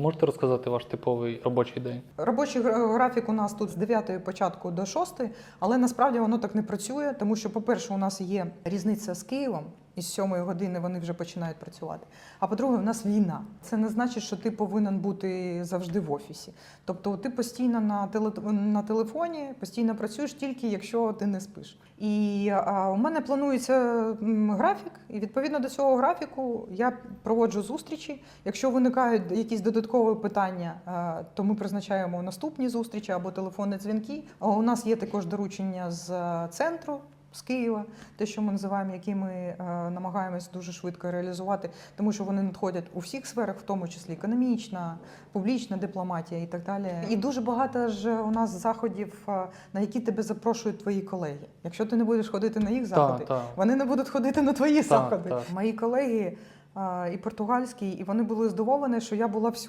Можете розказати ваш типовий робочий день? Робочий гра- графік у нас тут з 9 початку до 6, але насправді воно так не працює, тому що, по-перше, у нас є різниця з Києвом. І з 7 години вони вже починають працювати. А по-друге, у нас війна. Це не значить, що ти повинен бути завжди в офісі. Тобто ти постійно на, теле, на телефоні, постійно працюєш тільки якщо ти не спиш. І а, у мене планується графік, і відповідно до цього графіку я проводжу зустрічі. Якщо виникають якісь додаткові питання, е, то ми призначаємо наступні зустрічі або телефонні дзвінки. А У нас є також доручення з е, центру. З Києва, те, що ми називаємо, які ми е, намагаємось дуже швидко реалізувати, тому що вони надходять у всіх сферах, в тому числі економічна, публічна дипломатія і так далі. І дуже багато ж у нас заходів, е, на які тебе запрошують твої колеги. Якщо ти не будеш ходити на їх заходи, так. вони не будуть ходити на твої Так, заходи. так. Мої колеги а, і португальські, і вони були здивовані, що я була всюди.